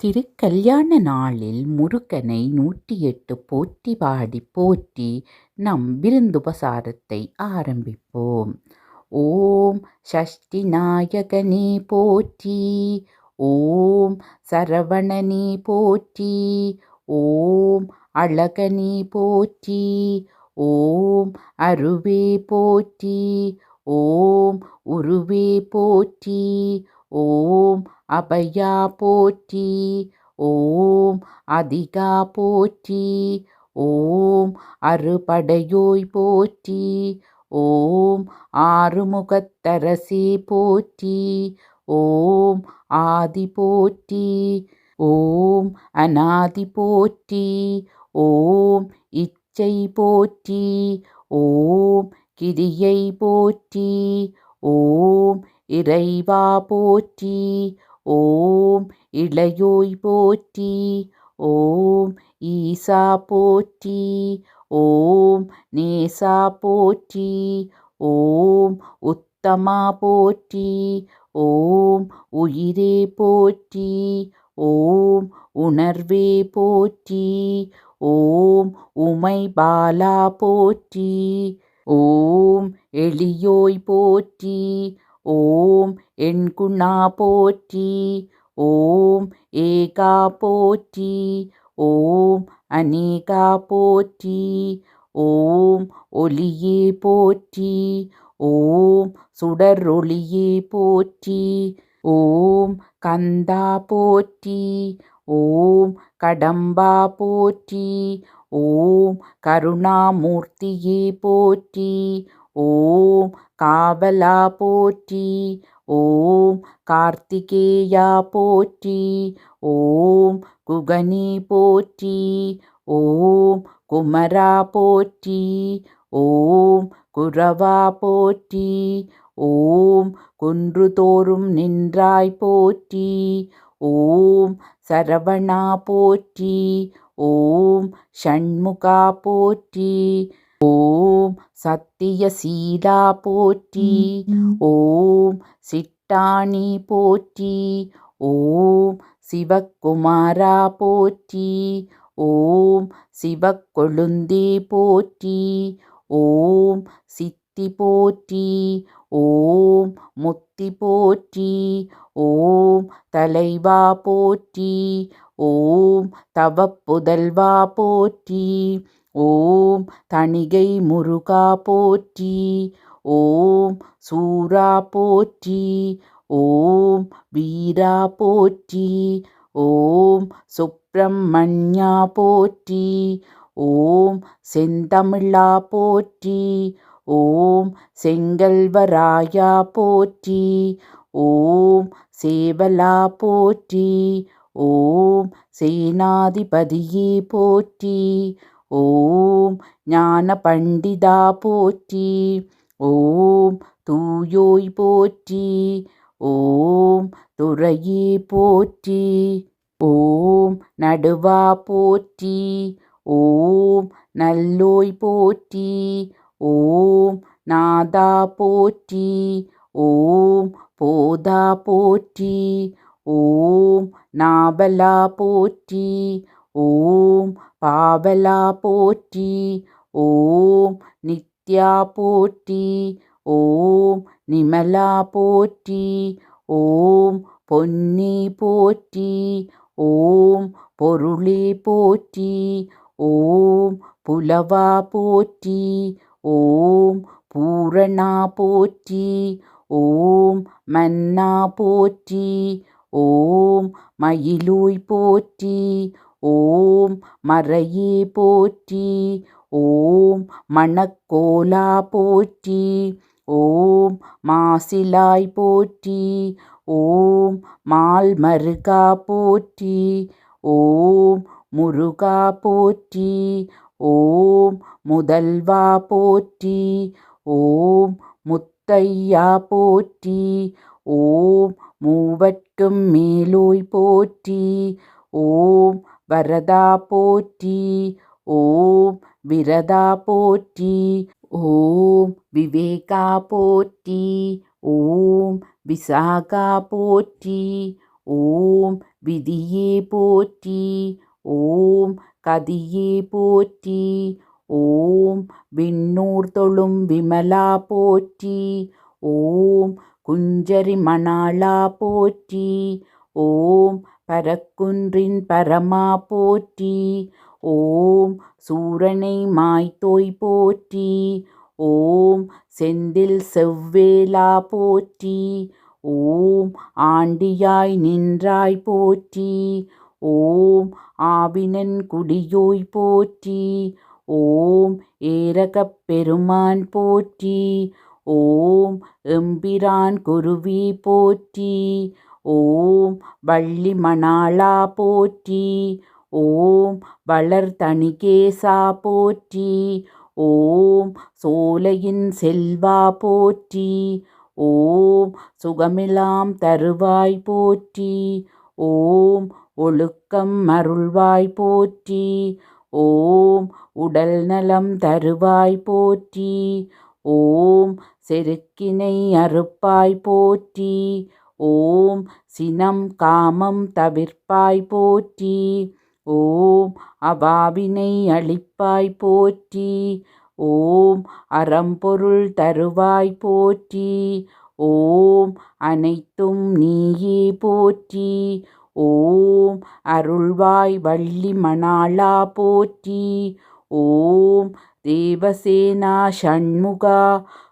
திருக்கல்யாண நாளில் முருகனை நூற்றி எட்டு போற்றி பாடி போற்றி நம் விருந்துபசாரத்தை ஆரம்பிப்போம். ஓம் சஷ்டி நாயகனே போற்றி ஓம் சரவணனே போற்றி ஓம் அழகனே போற்றி ஓம் அருவே போற்றி ஓம் உருவே போற்றி ஓம் அபயா போற்றி. ஓம் அதிகா போற்றி. ஓம் அறுபடையோய் போற்றி. ஓம் ஆறுமுகத்தரசே போற்றி. ஓம் ஆதி போற்றி. ஓம் அநாதி போற்றி. ஓம் இச்சை போற்றி. ஓம் கிரியை போற்றி. ஓம் இறைவா போற்றி. ஓம் இளையோய் போற்றி ஓம் ஈசா போற்றி ஓம் நேசா போற்றி ஓம் உத்தமா போற்றி ஓம் உயிரே போற்றி ஓம் உணர்வே போற்றி ஓம் உமை பாலா போற்றி ஓம் எளியோய் போற்றி ஓம் எண்குணா போற்றி ஓம் ஏகா போற்றி ஓம் அநேகா போற்றி ஓம் ஒளியே போற்றி ஓம் சுடரொளியே போற்றி ஓம் கந்தா போற்றி ஓம் கடம்பா போற்றி ஓம் கருணாமூர்த்தியே போற்றி ஓம் காவலா போற்றி ஓம் கார்த்திகேயா போற்றி ஓம் குகனி போற்றி ஓம் குமரா போற்றி ஓம் குரவா போற்றி ஓம் குன்று தோறும் நின்றாய் போற்றி ஓம் சரவணா போற்றி ஓம் ஷண்முகா போற்றி ஓம் சத்தியசீலா போற்றி. ஓம் சிட்டாணி போற்றி. ஓம் சிவக்குமாரா போற்றி. ஓம் சிவக்கொழுந்தே போற்றி. ஓம் சித்தி போற்றி. ஓம் முத்தி போற்றி. ஓம் தலைவா போற்றி. ஓம் தவப்புதல்வா போற்றி. ஓம் தணிகை முருகா போற்றி ஓம் சூரா போற்றி ஓம் வீரா போற்றி ஓம் சுப்பிரமணியா போற்றி ஓம் செந்தமிழா போற்றி ஓம் செங்கல்வராயா போற்றி ஓம் சேவலா போற்றி ஓம் சேனாதிபதியே போற்றி ஓம் ஞான பண்டிதா போற்றி. ஓம் தூயோய் போற்றி. ஓம் துறையே போற்றி. ஓம் நடுவா போற்றி. ஓம் நல்லோய் போற்றி. ஓம் நாதா போற்றி. ஓம் போதா போற்றி. ஓம் நாபலா போற்றி. ஓம் பாவலா போற்றி ஓம் நித்யா போற்றி ஓம் நிமலா போற்றி ஓம் பொன்னி போற்றி ஓம் பொருளே போற்றி ஓம் புலவா போற்றி ஓம் பூரணா போற்றி ஓம் மன்னா போற்றி ஓம் மயிலூய் போற்றி ஓம் மறையே போற்றி ஓம் மணக்கோலா போற்றி ஓம் மாசிலாய் போற்றி ஓம் மால்மருகா போற்றி ஓம் முருகா போற்றி ஓம் முதல்வா போற்றி ஓம் முத்தையா போற்றி ஓம் மூவர்க்கும் மேலோய் போற்றி ஓம் வரதா போற்றி ஓம் விரதா போற்றி ஓம் விவேகா போற்றி ஓம் விசாகா போற்றி ஓம் விதியே போற்றி ஓம் கதியே போற்றி ஓம் விண்ணூர் தொழும் விமலா போற்றி ஓம் குஞ்சரி மணாளா போற்றி ஓம் பரக்குன்றின் பரமா போற்றி. ஓம் சூரனை மாய்த்தோய் போற்றி. ஓம் செந்தில் செவ்வேலா போற்றி. ஓம் ஆண்டியாய் நின்றாய் போற்றி. ஓம் ஆவினன் குடியோய் போற்றி. ஓம் ஏரகப் பெருமான் போற்றி. ஓம் எம்பிரான் குருவி போற்றி. ஓம் வள்ளி மணாளா போற்றி ஓம் வளர் தணிகேசா போற்றி ஓம் சோலையின் செல்வா போற்றி ஓம் சுகமெல்லாம் தருவாய் போற்றி ஓம் ஒழுக்கம் அருள்வாய் போற்றி ஓம் உடல் நலம் தருவாய் போற்றி ஓம் செருக்கினை அறுப்பாய் போற்றி ஓம் சினம் காமம் தவிர்ப்பாய் போற்றி. ஓம் அபாவினை அழிப்பாய் போற்றி. ஓம் அறம்பொருள் தருவாய் போற்றி. ஓம் அனைத்தும் நீயே போற்றி. ஓம் அருள்வாய் வள்ளி மணாளா போற்றி. ஓம் தேவசேனா ஷண்முகா